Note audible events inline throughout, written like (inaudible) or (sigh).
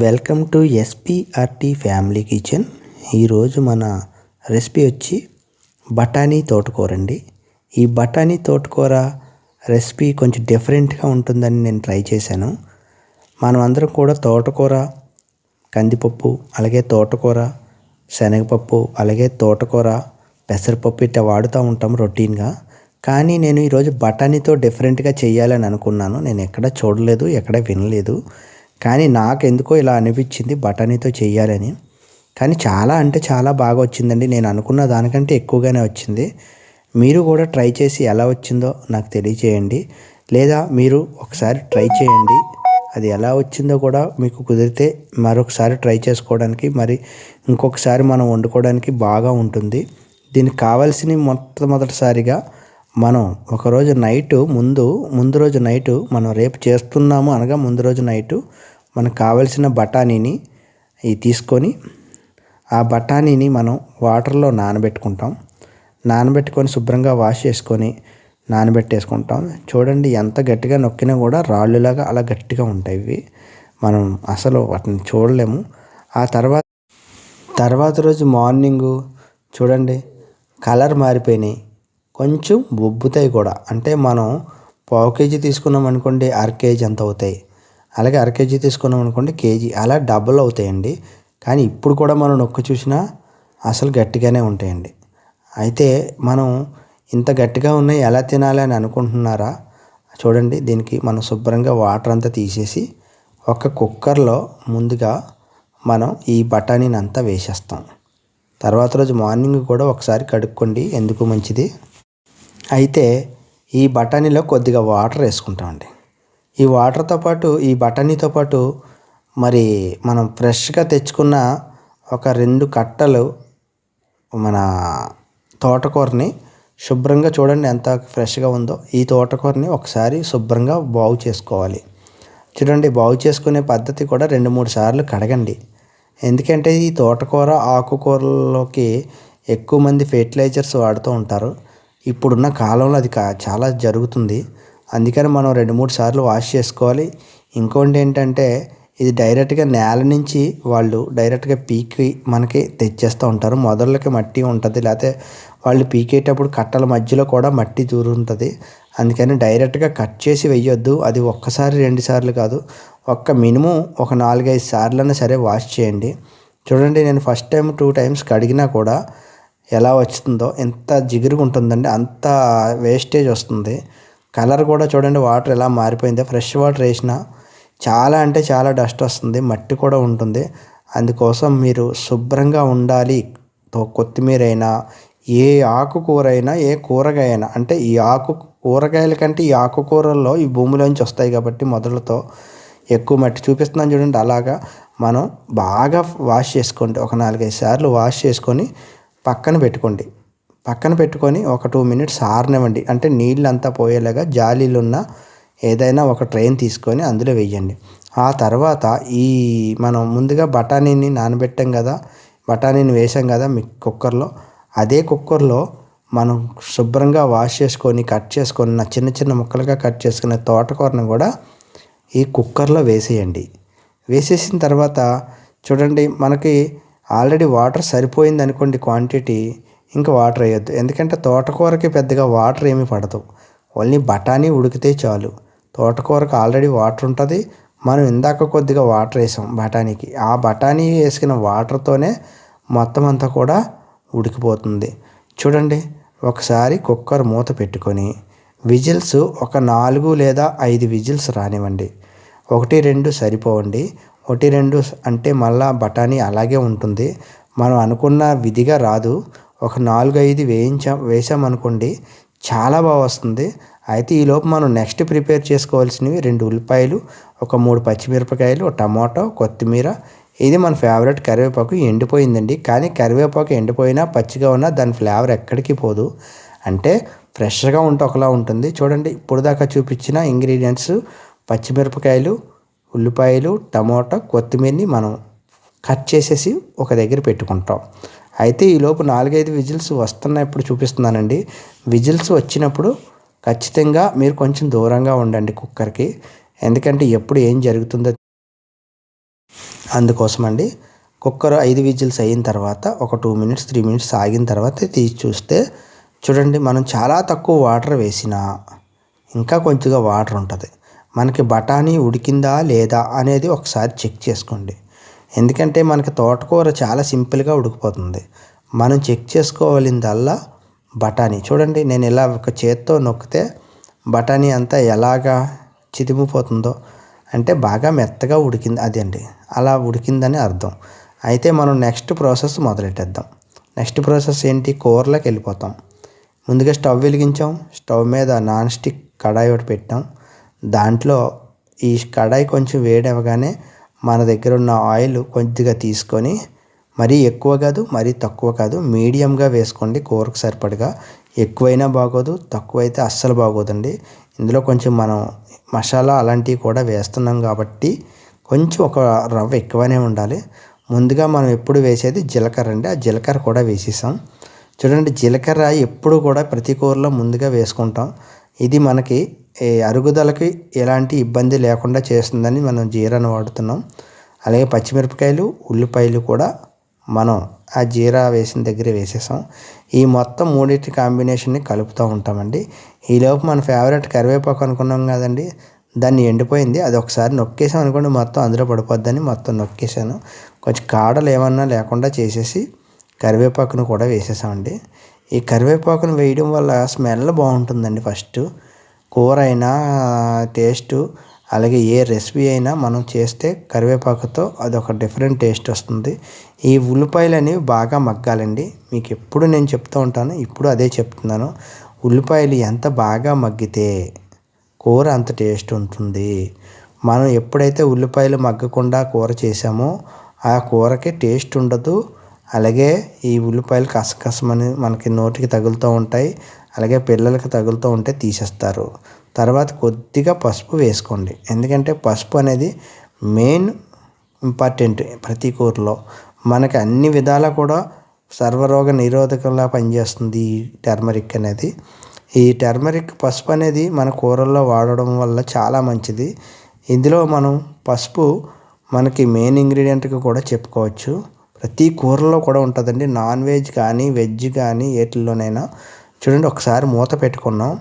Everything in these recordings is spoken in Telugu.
Welcome to SPRT family kitchen ఈరోజు మన రెసిపీ వచ్చి బఠానీ తోటకూర అండి ఈ బఠానీ తోటకూర రెసిపీ కొంచెం డిఫరెంట్గా ఉంటుందని నేను ట్రై చేశాను. మనం అందరం కూడా తోటకూర కందిపప్పు అలాగే తోటకూర శనగపప్పు అలాగే తోటకూర పెసరపప్పు ఇట్లా వాడుతూ ఉంటాం రొటీన్గా. కానీ నేను ఈరోజు బఠానీతో డిఫరెంట్గా చేయాలని అనుకున్నాను. నేను ఎక్కడ చూడలేదు ఎక్కడ వినలేదు. కానీ నాకు ఎందుకో ఇలా అనిపించింది బఠానీతో చేయాలని కానీ చాలా అంటే చాలా బాగా వచ్చిందండి. నేను అనుకున్న దానికంటే ఎక్కువగానే వచ్చింది. మీరు కూడా ట్రై చేసి ఎలా వచ్చిందో నాకు తెలియచేయండి. లేదా మీరు ఒకసారి ట్రై చేయండి. అది ఎలా వచ్చిందో కూడా మీకు కుదిరితే మరొకసారి ట్రై చేసుకోవడానికి మరి ఇంకొకసారి మనం వండుకోవడానికి బాగా ఉంటుంది. దీనికి కావాల్సిన మొట్టమొదటిసారిగా మనం ఒకరోజు నైటు ముందు ముందు రోజు నైటు మనం రేపు చేస్తున్నాము అనగా ముందు రోజు నైటు మనకు కావలసిన బఠానీని తీసుకొని ఆ బఠానీని మనం వాటర్లో నానబెట్టుకుంటాం. నానబెట్టుకొని శుభ్రంగా వాష్ చేసుకొని నానబెట్టేసుకుంటాం. చూడండి ఎంత గట్టిగా నొక్కినా కూడా రాళ్ళులాగా అలా గట్టిగా ఉంటాయి ఇవి. మనం అసలు వాటిని చూడలేము. ఆ తర్వాత తర్వాత రోజు మార్నింగు చూడండి కలర్ మారిపోయినాయి. కొంచెం బొబ్బుతాయి కూడా. అంటే మనం పావు కేజీ తీసుకున్నాం అనుకోండి అర కేజీ అంత అవుతాయి. అలాగే అర కేజీ తీసుకున్నాం అనుకోండి కేజీ అలా డబుల్ అవుతాయండి. కానీ ఇప్పుడు కూడా మనం నొక్కి చూసినా అసలు గట్టిగానే ఉంటాయండి. అయితే మనం ఇంత గట్టిగా ఉన్నాయి ఎలా తినాలి అని అనుకుంటున్నారా? చూడండి దీనికి మనం శుభ్రంగా వాటర్ అంతా తీసేసి ఒక కుక్కర్లో ముందుగా మనం ఈ బఠానీని అంతా వేసేస్తాం. తర్వాత రోజు మార్నింగ్ కూడా ఒకసారి కడుక్కోండి ఎందుకు మంచిది? అయితే ఈ బఠానీలో కొద్దిగా వాటర్ వేసుకుంటామండి. ఈ వాటర్తో పాటు ఈ బఠానీతో పాటు మరి మనం ఫ్రెష్గా తెచ్చుకున్న ఒక రెండు కట్టలు మన తోటకూరని శుభ్రంగా చూడండి ఎంత ఫ్రెష్గా ఉందో. ఈ తోటకూరని ఒకసారి శుభ్రంగా బాగు చేసుకోవాలి. చూడండి బాగు చేసుకునే పద్ధతి కూడా రెండు మూడు సార్లు కడగండి. ఎందుకంటే ఈ తోటకూర ఆకుకూరలోకి ఎక్కువ మంది ఫెర్టిలైజర్స్ వాడుతూ ఉంటారు. ఇప్పుడున్న కాలంలో అది చాలా జరుగుతుంది. అందుకని మనం రెండు మూడు సార్లు వాష్ చేసుకోవాలి. ఇంకోటి ఏంటంటే ఇది డైరెక్ట్గా నేల నుంచి వాళ్ళు డైరెక్ట్గా పీకి మనకి తెచ్చేస్తూ ఉంటారు. మొదళ్ళకి మట్టి ఉంటుంది లేకపోతే వాళ్ళు పీకేటప్పుడు కట్టల మధ్యలో కూడా మట్టి దూరుంటుంది. అందుకని డైరెక్ట్గా కట్ చేసి వెయ్యొద్దు. అది ఒక్కసారి రెండు సార్లు కాదు. ఒక్క మినిమం ఒక నాలుగైదు సార్లైనా సరే వాష్ చేయండి. చూడండి నేను ఫస్ట్ టైం టూ టైమ్స్ కడిగినా కూడా ఎలా వస్తుందో ఎంత జిగురుగా ఉంటుందండి అంత వేస్టేజ్ వస్తుంది. కలర్ కూడా చూడండి వాటర్ ఎలా మారిపోయిందో. ఫ్రెష్ వాటర్ వేసినా చాలా అంటే చాలా డస్ట్ వస్తుంది మట్టి కూడా ఉంటుంది. అందుకోసం మీరు శుభ్రంగా ఉండాలి. కొత్తిమీర అయినా ఏ ఆకుకూర అయినా ఏ కూరగాయ అయినా అంటే ఈ ఆకు కూరగాయల కంటే ఈ ఆకుకూరల్లో ఈ భూమిలోంచి వస్తాయి కాబట్టి మొదలతో ఎక్కువ మట్టి చూపిస్తున్నాను చూడండి. అలాగా మనం బాగా వాష్ చేసుకోండి. ఒక నాలుగైదు సార్లు వాష్ చేసుకొని పక్కన పెట్టుకోండి. పక్కన పెట్టుకొని ఒక టూ మినిట్స్ ఆరనివ్వండి. అంటే నీళ్ళు అంతా పోయేలాగా జాలీలున్న ఏదైనా ఒక ట్రైన్ తీసుకొని అందులో వేయండి ఆ తర్వాత ఈ మనం ముందుగా బఠానీని నానబెట్టాం కదా బఠానీని వేసాం కదా మీ కుక్కర్లో అదే కుక్కర్లో మనం శుభ్రంగా వాష్ చేసుకొని కట్ చేసుకున్న చిన్న చిన్న ముక్కలుగా కట్ చేసుకున్న తోటకూరను కూడా ఈ కుక్కర్లో వేసేయండి. వేసేసిన తర్వాత చూడండి మనకి ఆల్రెడీ వాటర్ సరిపోయింది అనుకోండి క్వాంటిటీ ఇంకా వాటర్ వేయొద్దు. ఎందుకంటే తోటకూరకి పెద్దగా వాటర్ ఏమీ పడదు. ఓన్లీ బఠానీ ఉడికితే చాలు. తోటకూరకు ఆల్రెడీ వాటర్ ఉంటుంది. మనం ఇందాక కొద్దిగా వాటర్ వేసాం బఠానీకి. ఆ బఠానీ వేసుకున్న వాటర్తోనే మొత్తం అంతా కూడా ఉడికిపోతుంది. చూడండి ఒకసారి కుక్కర్ మూత పెట్టుకొని విజిల్స్ ఒక నాలుగు లేదా ఐదు విజిల్స్ రానివ్వండి. ఒకటి రెండు సరిపోవండి. ఒకటి రెండు అంటే మళ్ళా బఠానీ అలాగే ఉంటుంది. మనం అనుకున్న విధిగా రాదు. ఒక నాలుగు ఐదు వేయించాం వేసామనుకోండి చాలా బాగా వస్తుంది. అయితే ఈలోపు మనం నెక్స్ట్ ప్రిపేర్ చేసుకోవాల్సినవి రెండు ఉల్లిపాయలు ఒక మూడు పచ్చిమిరపకాయలు టమాటో కొత్తిమీర. ఇది మన ఫేవరెట్ కరివేపాకు ఎండిపోయిందండి. కానీ కరివేపాకు ఎండిపోయినా పచ్చిగా ఉన్నా దాని ఫ్లేవర్ ఎక్కడికి పోదు. అంటే ఫ్రెష్గా ఉంటే ఒకలా ఉంటుంది. చూడండి ఇప్పుడు దాకా చూపించిన ఇంగ్రీడియంట్స్ పచ్చిమిరపకాయలు ఉల్లిపాయలు టమాటా కొత్తిమీరని మనం కట్ చేసేసి ఒక దగ్గర పెట్టుకుంటాం. అయితే ఈలోపు నాలుగైదు విజిల్స్ వస్తున్నప్పుడు చూపిస్తున్నానండి. విజిల్స్ వచ్చినప్పుడు ఖచ్చితంగా మీరు కొంచెం దూరంగా ఉండండి కుక్కర్కి. ఎందుకంటే ఎప్పుడు ఏం జరుగుతుందో అందుకోసం అండి కుక్కర్ ఐదు విజిల్స్ అయిన తర్వాత ఒక టూ మినిట్స్ త్రీ మినిట్స్ ఆగిన తర్వాత తీసి చూస్తే చూడండి మనం చాలా తక్కువ వాటర్ వేసినా ఇంకా కొంచెంగా వాటర్ ఉంటుంది. మనకి బఠానీ ఉడికిందా లేదా అనేది ఒకసారి చెక్ చేసుకోండి. ఎందుకంటే మనకి తోటకూర చాలా సింపుల్గా ఉడికిపోతుంది. మనం చెక్ చేసుకోవాలిందల్లా బఠానీ. చూడండి నేను ఇలా ఒక చేత్తో నొక్కితే బఠానీ అంతా ఎలాగా చితిమిపోతుందో. అంటే బాగా మెత్తగా ఉడికింది అదండి అలా ఉడికిందని అర్థం. అయితే మనం నెక్స్ట్ ప్రాసెస్ మొదలెట్టేద్దాం. నెక్స్ట్ ప్రాసెస్ ఏంటి? కూరలోకి వెళ్ళిపోతాం. ముందుగా స్టవ్ వెలిగించాం. స్టవ్ మీద నాన్ స్టిక్ కడాయి ఒకటి పెట్టాం. దాంట్లో ఈ కడాయి కొంచెం వేడి అవ్వగానే మన దగ్గర ఉన్న ఆయిల్ కొద్దిగా తీసుకొని మరీ ఎక్కువ కాదు మరీ తక్కువ కాదు మీడియంగా వేసుకోండి కూరకు సరిపడగా. ఎక్కువైనా బాగోదు తక్కువైతే అస్సలు బాగోదండి. ఇందులో కొంచెం మనం మసాలా అలాంటివి కూడా వేస్తున్నాం కాబట్టి కొంచెం ఒక రవ్వ ఎక్కువనే ఉండాలి. ముందుగా మనం ఎప్పుడు వేసేది జీలకర్ర అండి. ఆ జీలకర్ర కూడా వేసేసాం. చూడండి జీలకర్ర ఎప్పుడు కూడా ప్రతి కూరలో ముందుగా వేసుకుంటాం. ఇది మనకి అరుగుదలకి ఎలాంటి ఇబ్బంది లేకుండా చేస్తుందని మనం జీరాను వాడుతున్నాం. అలాగే పచ్చిమిరపకాయలు ఉల్లిపాయలు కూడా మనం ఆ జీరా వేసిన దగ్గర వేసేసాం. ఈ మొత్తం మూడింటి కాంబినేషన్ని కలుపుతూ ఉంటామండి. ఈలోపు మన ఫేవరెట్ కరివేపాకు అనుకున్నాం కదండి దాన్ని ఎండిపోయింది. అది ఒకసారి నొక్కేసాం అనుకోండి మొత్తం అందులో పడిపోద్దని మొత్తం నొక్కేసాను. కొంచెం కాడలు ఏమన్నా లేకుండా చేసేసి కరివేపాకును కూడా వేసేసామండి. ఈ కరివేపాకును వేయడం వల్ల స్మెల్ బాగుంటుందండి ఫస్ట్. కూర అయినా టేస్టు అలాగే ఏ రెసిపీ అయినా మనం చేస్తే కరివేపాకుతో అదొక డిఫరెంట్ టేస్ట్ వస్తుంది. ఈ ఉల్లిపాయలు అనేవి బాగా మగ్గాలండి. మీకు ఎప్పుడు నేను చెప్తూ ఉంటాను ఇప్పుడు అదే చెప్తున్నాను. ఉల్లిపాయలు ఎంత బాగా మగ్గితే కూర అంత టేస్ట్ ఉంటుంది. మనం ఎప్పుడైతే ఉల్లిపాయలు మగ్గకుండా కూర చేసామో ఆ కూరకి టేస్ట్ ఉండదు అలాగే ఈ ఉల్లిపాయలు కసకసమని మనకి నోటికి తగులుతూ ఉంటాయి. అలాగే పిల్లలకి తగులుతూ ఉంటే తీసేస్తారు. తర్వాత కొద్దిగా పసుపు వేసుకోండి. ఎందుకంటే పసుపు అనేది మెయిన్ ఇంపార్టెంట్ ప్రతి కూరలో. మనకి అన్ని విధాలా కూడా సర్వరోగ నిరోధకంలా పనిచేస్తుంది ఈ టర్మరిక్ అనేది. ఈ టర్మరిక్ పసుపు అనేది మన కూరల్లో వాడడం వల్ల చాలా మంచిది. ఇందులో మనం పసుపు మనకి మెయిన్ ఇంగ్రీడియంట్గా కూడా చెప్పుకోవచ్చు. ప్రతి కూరలో కూడా ఉంటుందండి. నాన్ వెజ్ కానీ వెజ్ కానీ వేటిల్లోనైనా చూడండి ఒకసారి మూత పెట్టుకున్నాం.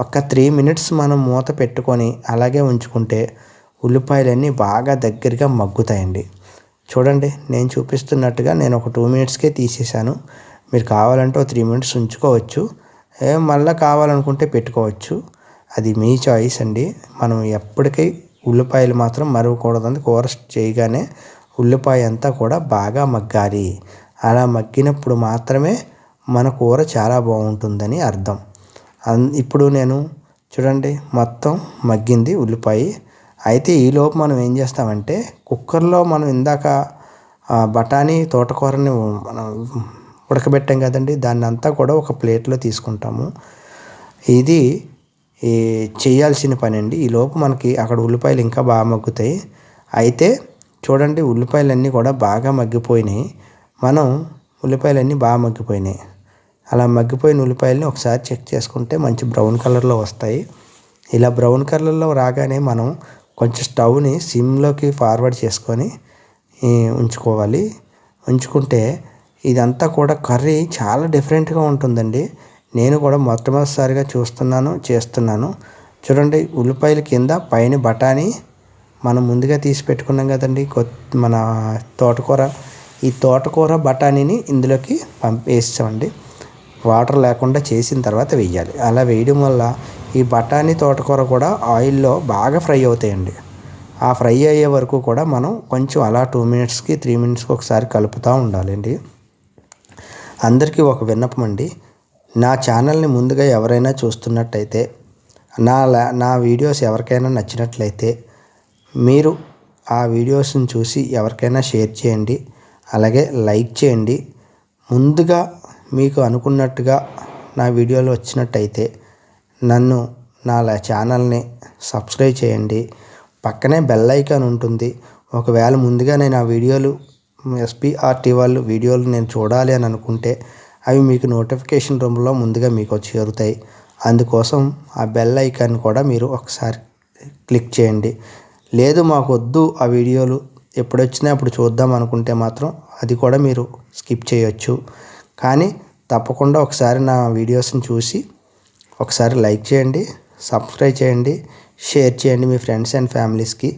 ఒక త్రీ మినిట్స్ మనం మూత పెట్టుకొని అలాగే ఉంచుకుంటే ఉల్లిపాయలన్నీ బాగా దగ్గరగా మగ్గుతాయండి. చూడండి నేను చూపిస్తున్నట్టుగా నేను ఒక టూ మినిట్స్కే తీసేసాను మీరు కావాలంటే ఒక త్రీ మినిట్స్ ఉంచుకోవచ్చు. మళ్ళీ కావాలనుకుంటే పెట్టుకోవచ్చు. అది మీ చాయిస్ అండి. మనం ఎప్పటికీ ఉల్లిపాయలు మాత్రం మరవకూడదని కూర చేయగానే ఉల్లిపాయ అంతా కూడా బాగా మగ్గాలి. అలా మగ్గినప్పుడు మాత్రమే మన కూర చాలా బాగుంటుందని అర్థం. ఇప్పుడు నేను చూడండి మొత్తం మగ్గింది ఉల్లిపాయ. అయితే ఈలోపు మనం ఏం చేస్తామంటే కుక్కర్లో మనం ఇందాక బఠానీ తోటకూరని మనం ఉడకబెట్టాం కదండి దాన్ని అంతా కూడా ఒక ప్లేట్లో తీసుకుంటాము. ఇది ఈ చేయాల్సిన పని అండి ఈలోపు మనకి అక్కడ ఉల్లిపాయలు ఇంకా బాగా మగ్గుతాయి. అయితే చూడండి ఉల్లిపాయలన్నీ కూడా బాగా మగ్గిపోయినాయి. మనం ఉల్లిపాయలన్నీ బాగా మగ్గిపోయినాయి. అలా మగ్గిపోయిన ఉల్లిపాయలని ఒకసారి చెక్ చేసుకుంటే మంచి బ్రౌన్ కలర్లో వస్తాయి. ఇలా బ్రౌన్ కలర్లో రాగానే మనం కొంచెం స్టవ్ని సిమ్లోకి ఫార్వర్డ్ చేసుకొని ఉంచుకోవాలి. ఉంచుకుంటే ఇదంతా కూడా కర్రీ చాలా డిఫరెంట్గా ఉంటుందండి. నేను కూడా మొట్టమొదటిసారిగా చూస్తున్నాను చేస్తున్నాను. చూడండి ఉల్లిపాయల కింద పైన బఠానీ మనం ముందుగా తీసి పెట్టుకున్నాం కదండి మన తోటకూర. ఈ తోటకూర బఠానీని ఇందులోకి పంపేసామండి వాటర్ లేకుండా చేసిన తర్వాత వేయాలి. అలా వేయడం వల్ల ఈ బఠానీ తోటకూర కూడా ఆయిల్లో బాగా ఫ్రై అవుతాయండి. ఆ ఫ్రై అయ్యే వరకు కూడా మనం కొంచెం అలా టూ మినిట్స్కి త్రీ మినిట్స్కి ఒకసారి కలుపుతూ ఉండాలండి. అందరికీ ఒక విన్నపం అండి. నా ఛానల్ని ముందుగా ఎవరైనా చూస్తున్నట్టయితే నా నా వీడియోస్ ఎవరికైనా నచ్చినట్లయితే మీరు ఆ వీడియోస్ని చూసి ఎవరికైనా షేర్ చేయండి అలాగే లైక్ చేయండి. ముందుగా మీకు అనుకున్నట్టుగా నా వీడియోలు వచ్చినట్టయితే నన్ను నా ఛానల్ని సబ్స్క్రైబ్ చేయండి. పక్కనే బెల్ ఐకాన్ ఉంటుంది. ఒకవేళ ముందుగా నేను ఆ వీడియోలు ఎస్పీఆర్టీ వాళ్ళు వీడియోలు నేను చూడాలి అని అనుకుంటే అవి మీకు నోటిఫికేషన్ రూమ్లో ముందుగా మీకు చేరుతాయి. అందుకోసం ఆ బెల్ ఐకాన్ కూడా మీరు ఒకసారి క్లిక్ చేయండి. లేదు మాకు వద్దు ఆ వీడియోలు. ఎప్పుడు వచ్చినా అప్పుడు చూద్దాం అనుకుంటే మాత్రం అది కూడా మీరు స్కిప్ చేయొచ్చు. కానీ తప్పకుండా ఒకసారి నా వీడియోస్ని చూసి ఒకసారి లైక్ చేయండి సబ్స్క్రైబ్ చేయండి షేర్ చేయండి మీ ఫ్రెండ్స్ అండ్ ఫ్యామిలీస్కి.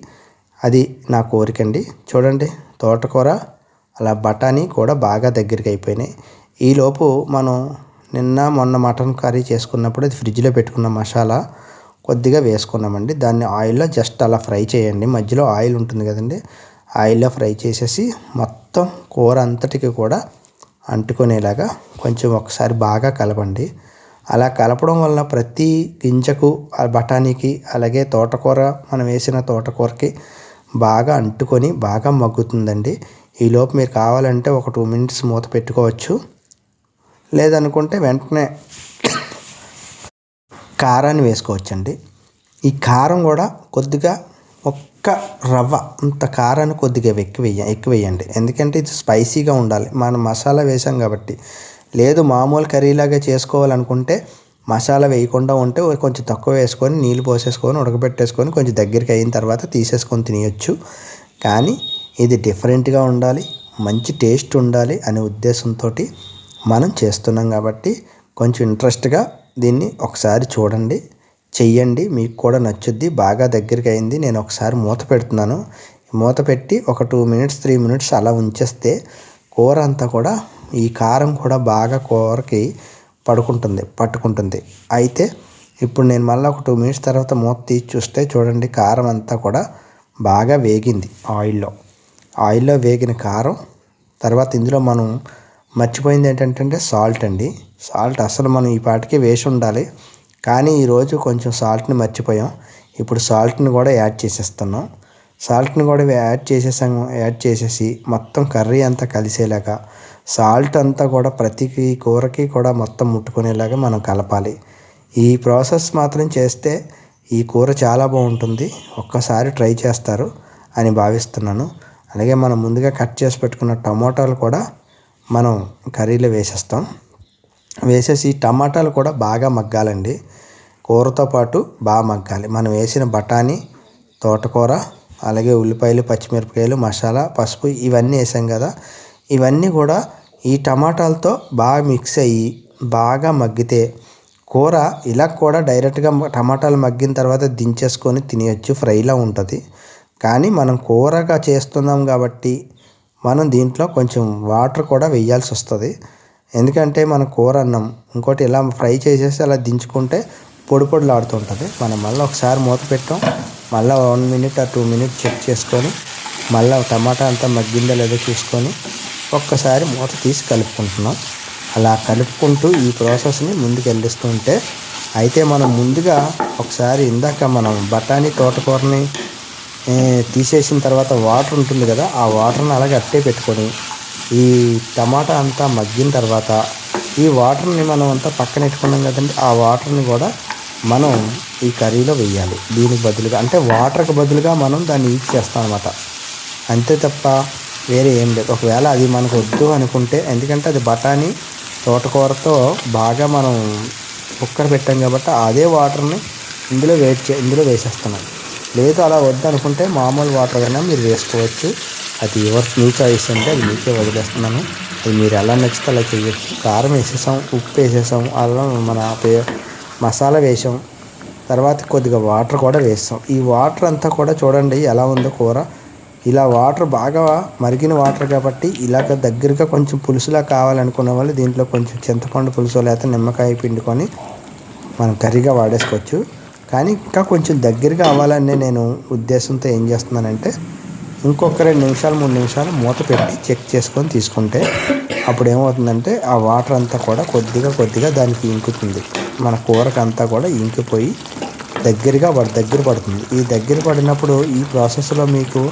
అది నా కోరిక అండి. చూడండి తోటకూర అలా బఠానీ కూడా బాగా దగ్గరికి అయిపోయినాయి. ఈలోపు మనం నిన్న మొన్న మటన్ కర్రీ చేసుకున్నప్పుడు అది ఫ్రిడ్జ్లో పెట్టుకున్న మసాలా కొద్దిగా వేసుకున్నామండి. దాన్ని ఆయిల్లో జస్ట్ అలా ఫ్రై చేయండి. మధ్యలో ఆయిల్ ఉంటుంది కదండి. ఆయిల్లో ఫ్రై చేసేసి మొత్తం కూర అంతటికి కూడా అంటుకునేలాగా కొంచెం ఒకసారి బాగా కలపండి. అలా కలపడం వలన ప్రతి గింజకు ఆ బఠానీకి అలాగే తోటకూర మనం వేసిన తోటకూరకి బాగా అంటుకొని బాగా మగ్గుతుందండి. ఈలోపు మీరు కావాలంటే ఒక టూ మినిట్స్ మూత పెట్టుకోవచ్చు. లేదనుకుంటే వెంటనే కారాన్ని వేసుకోవచ్చండి. ఈ కారం కూడా కొద్దిగా ఒక్క రవ్వ అంత కారాన్ని కొద్దిగా ఎక్కువ వేయ ఎక్కువ వేయండి. ఎందుకంటే ఇది స్పైసీగా ఉండాలి. మనం మసాలా వేసాం కాబట్టి. లేదు మామూలు కర్రీలాగా చేసుకోవాలనుకుంటే మసాలా వేయకుండా ఉంటే కొంచెం తక్కువ వేసుకొని నీళ్ళు పోసేసుకొని ఉడకబెట్టేసుకొని కొంచెం దగ్గరికి అయిన తర్వాత తీసేసుకొని తినేయచ్చు. కానీ ఇది డిఫరెంట్గా ఉండాలి. మంచి టేస్ట్ ఉండాలి అనే ఉద్దేశంతో మనం చేస్తున్నాం కాబట్టి కొంచెం ఇంట్రెస్ట్గా దీన్ని ఒకసారి చూడండి. చెయ్యండి. మీకు కూడా నచ్చుద్ది. బాగా దగ్గరికి అయింది. నేను ఒకసారి మూత పెడుతున్నాను. మూత పెట్టి ఒక టూ మినిట్స్ త్రీ మినిట్స్ అలా ఉంచేస్తే కూర అంతా కూడా ఈ కారం కూడా బాగా కూరకి పడుకుంటుంది పట్టుకుంటుంది. అయితే ఇప్పుడు నేను మళ్ళీ ఒక టూ మినిట్స్ తర్వాత మూత తీసి చూస్తే చూడండి కారం అంతా కూడా బాగా వేగింది ఆయిల్లో. ఆయిల్లో వేగిన కారం తర్వాత ఇందులో మనం మర్చిపోయింది ఏంటంటే సాల్ట్ అండి. సాల్ట్ అసలు మనం ఈ పాటికి వేసి ఉండాలి కానీ ఈరోజు కొంచెం సాల్ట్ని మర్చిపోయాం. ఇప్పుడు సాల్ట్ని కూడా యాడ్ చేసేస్తున్నాం. సాల్ట్ని కూడా యాడ్ చేసేసాము యాడ్ చేసేసి మొత్తం కర్రీ అంతా కలిసేలాగా సాల్ట్ అంతా కూడా ప్రతి కూరకి కూడా మొత్తం ముట్టుకునేలాగా మనం కలపాలి. ఈ ప్రాసెస్ మాత్రం చేస్తే ఈ కూర చాలా బాగుంటుంది. ఒక్కసారి ట్రై చేస్తారు అని భావిస్తున్నాను. అలాగే మనం ముందుగా కట్ చేసి పెట్టుకున్న టమోటాలు కూడా మనం కర్రీలో వేసేస్తాం. వేసేసి టమాటాలు కూడా బాగా మగ్గాలండి. కూరతో పాటు బాగా మగ్గాలి. మనం వేసిన బఠానీ తోటకూర అలాగే ఉల్లిపాయలు పచ్చిమిరపకాయలు మసాలా పసుపు ఇవన్నీ వేసాం కదా. ఇవన్నీ కూడా ఈ టమాటాలతో బాగా మిక్స్ అయ్యి బాగా మగ్గితే కూర ఇలా కూడా డైరెక్ట్గా టమాటాలు మగ్గిన తర్వాత దించేసుకొని తినేయచ్చు. ఫ్రైలా ఉంటుంది. కానీ మనం కూరగా చేస్తున్నాం కాబట్టి మనం దీంట్లో కొంచెం వాటర్ కూడా వేయాల్సి వస్తుంది. ఎందుకంటే మన కూర అన్నం ఇంకోటి ఇలా ఫ్రై చేసేసి అలా దించుకుంటే పొడి పొడిలాడుతుంటుంది మనం మళ్ళీ ఒకసారి మూత పెట్టాం. మళ్ళీ వన్ మినిట్ ఆ టూ మినిట్ చెక్ చేసుకొని మళ్ళీ టమాటా అంతా మగ్గిందో లేదో చూసుకొని ఒక్కసారి మూత తీసి కలుపుకుంటున్నాం. అలా కలుపుకుంటూ ఈ ప్రాసెస్ని ముందుకు వెళ్ళిస్తుంటే అయితే మనం ముందుగా ఒకసారి ఇందాక మనం బఠానీ తోటకూరని తీసేసిన తర్వాత వాటర్ ఉంటుంది కదా ఆ వాటర్ని అలాగే అట్టే పెట్టుకొని ఈ టమాటా అంతా మగ్గిన తర్వాత ఈ వాటర్ని మనం అంతా పక్కన పెట్టుకున్నాం కదండి ఆ వాటర్ని కూడా మనం ఈ కర్రీలో వేయాలి. దీనికి బదులుగా అంటే వాటర్కి బదులుగా మనం దాన్ని యూజ్ చేస్తాం అనమాట అంతే తప్ప వేరే ఏం లేదు. ఒకవేళ అది మనకు వద్దు అనుకుంటే ఎందుకంటే అది బఠానీ తోటకూరతో బాగా మనం కుక్కర్ పెట్టాం కాబట్టి అదే వాటర్ని ఇందులో వేట్ చే ఇందులో వేసేస్తున్నాం. లేదు అలా వద్దు అనుకుంటే మామూలు వాటర్ కన్నా మీరు వేసుకోవచ్చు. అది ఎవరు మీ చాయిస్ అంటే అది మీకే వదిలేస్తున్నాను. అది మీరు ఎలా నచ్చితే అలా చేయొచ్చు. కారం వేసేసాం ఉప్పు వేసేసాం అల్లం మన పే మసాలా వేసాం. తర్వాత కొద్దిగా వాటర్ కూడా వేస్తాం. ఈ వాటర్ అంతా కూడా చూడండి ఎలా ఉందో కూర. ఇలా వాటర్ బాగా మరిగిన వాటర్ కాబట్టి ఇలాగ దగ్గరగా కొంచెం పులుసులా కావాలనుకున్న వాళ్ళు దీంట్లో కొంచెం చింతపండు పులుసు లేకపోతే నిమ్మకాయ పిండుకొని మనం కర్రీగా వాడేసుకోవచ్చు. కానీ ఇంకా కొంచెం దగ్గరగా అవ్వాలనే నేను ఉద్దేశంతో ఏం చేస్తున్నానంటే ఇంకొక రెండు నిమిషాలు మూడు నిమిషాలు మూత పెట్టి చెక్ చేసుకొని తీసుకుంటే అప్పుడు ఏమవుతుందంటే ఆ వాటర్ అంతా కూడా కొద్దిగా కొద్దిగా దానికి ఇంకుతుంది. మన కూరకు అంతా కూడా ఇంకిపోయి దగ్గరగా దగ్గర పడుతుంది. ఈ దగ్గర పడినప్పుడు ఈ ప్రాసెస్లో మీకు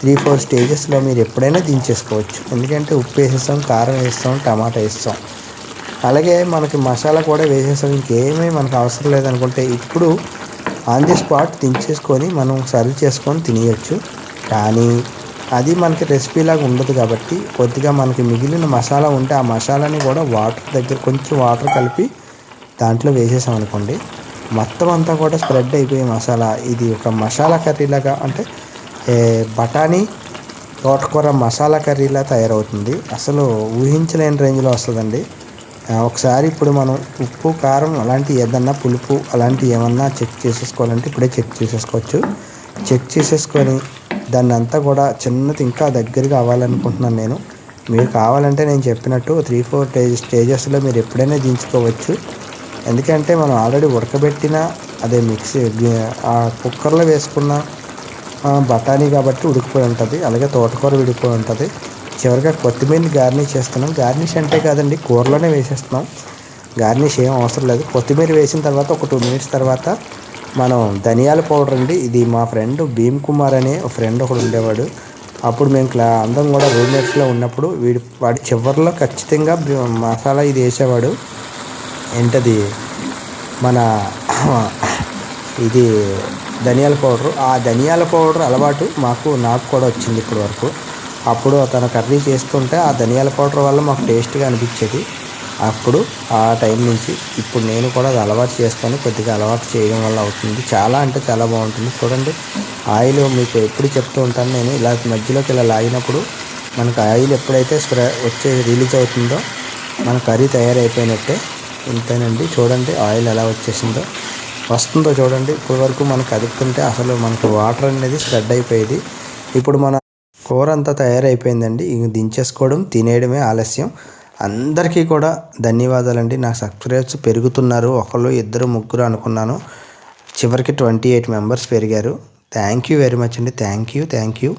త్రీ ఫోర్ స్టేజెస్లో మీరు ఎప్పుడైనా దించేసుకోవచ్చు. ఎందుకంటే ఉప్పు వేసేస్తాం కారం వేస్తాం టమాటా వేస్తాం. అలాగే మనకి మసాలా కూడా వేసేస్తాం. ఇంకేమీ మనకు అవసరం లేదనుకుంటే ఇప్పుడు ఆన్ ది స్పాట్ దించేసుకొని మనం సర్వ్ చేసుకొని తినేయచ్చు. కానీ అది మనకి రెసిపీలాగా ఉండదు కాబట్టి కొద్దిగా మనకి మిగిలిన మసాలా ఉంటే ఆ మసాలాని కూడా వాటర్ దగ్గర కొంచెం వాటర్ కలిపి దాంట్లో వేసేసాం అనుకోండి మొత్తం అంతా కూడా స్ప్రెడ్ అయిపోయి మసాలా. ఇది ఒక మసాలా కర్రీ లాగా అంటే బఠానీ తోటకూర మసాలా కర్రీలా తయారవుతుంది. అసలు ఊహించలేని రేంజ్లో వస్తుందండి. ఒకసారి ఇప్పుడు మనం ఉప్పు కారం అలాంటి ఏదన్నా పులుపు అలాంటి ఏమన్నా చెక్ చేసేసుకోవాలంటే ఇప్పుడే చెక్ చేసేసుకోవచ్చు. చెక్ చేసేసుకొని దాన్ని అంతా కూడా చిన్నది ఇంకా దగ్గరగా అవ్వాలనుకుంటున్నాను నేను. మీరు కావాలంటే నేను చెప్పినట్టు త్రీ ఫోర్ స్టేజెస్లో మీరు ఎప్పుడైనా దించుకోవచ్చు. ఎందుకంటే మనం ఆల్రెడీ ఉడకబెట్టిన అదే మిక్సీ ఆ కుక్కర్లో వేసుకున్న బఠానీ కాబట్టి ఉడికిపోయి ఉంటుంది. అలాగే తోటకూర ఉడికిపోయి ఉంటుంది. చివరిగా కొత్తిమీరని గార్నిష్ చేస్తున్నాం. గార్నిష్ అంటే కాదండి కూరలోనే వేసేస్తున్నాం. గార్నిష్ ఏం అవసరం లేదు. కొత్తిమీర వేసిన తర్వాత ఒక టూ మినిట్స్ తర్వాత మనం ధనియాల పౌడర్ అండి. ఇది మా ఫ్రెండ్ భీమ్ కుమార్ అనే ఒక ఫ్రెండ్ ఒకడు ఉండేవాడు. అప్పుడు మేము క్లా అందరం కూడా రూమ్మేట్స్లో ఉన్నప్పుడు వీడి వాడి చివరిలో ఖచ్చితంగా మసాలా ఇది వేసేవాడు. ఏంటది? మన (coughs) ఇది ధనియాల పౌడర్. ఆ ధనియాల పౌడర్ అలవాటు మాకు నాకు కూడా వచ్చింది ఇప్పటి వరకు. అప్పుడు తను కర్రీ చేస్తుంటే ఆ ధనియాల పౌడర్ వల్ల మాకు టేస్ట్గా అనిపించేది. అప్పుడు ఆ టైం నుంచి ఇప్పుడు నేను కూడా అది అలవాటు చేస్తాను. కొద్దిగా అలవాటు చేయడం వల్ల అవుతుంది. చాలా అంటే చాలా బాగుంటుంది. చూడండి ఆయిల్ మీకు ఎప్పుడు చెప్తూ ఉంటాను నేను. ఇలా మధ్యలోకి ఇలా లాగినప్పుడు మనకు ఆయిల్ ఎప్పుడైతే స్ప్రే వచ్చే రిలీజ్ అవుతుందో మన కర్రీ తయారైపోయినట్టే ఇంతేనండి. చూడండి ఆయిల్ ఎలా వచ్చేసిందో. వస్తుందో చూడండి. ఇప్పటి వరకు మనకు అదుపుతుంటే అసలు మనకు వాటర్ అనేది స్ప్రెడ్ అయిపోయేది. ఇప్పుడు మన కూర అంతా తయారైపోయిందండి. ఇంక దించేసుకోవడం తినేయడమే ఆలస్యం. అందరికీ కూడా ధన్యవాదాలండి. నా సబ్స్క్రైబ్స్ పెరుగుతున్నారు. ఒకళ్ళు ఇద్దరు ముగ్గురు అనుకున్నాను. చివరికి ట్వంటీ ఎయిట్ మెంబర్స్ పెరిగారు. థ్యాంక్ యూ వెరీ మచ్ అండి. Thank you. Thank you.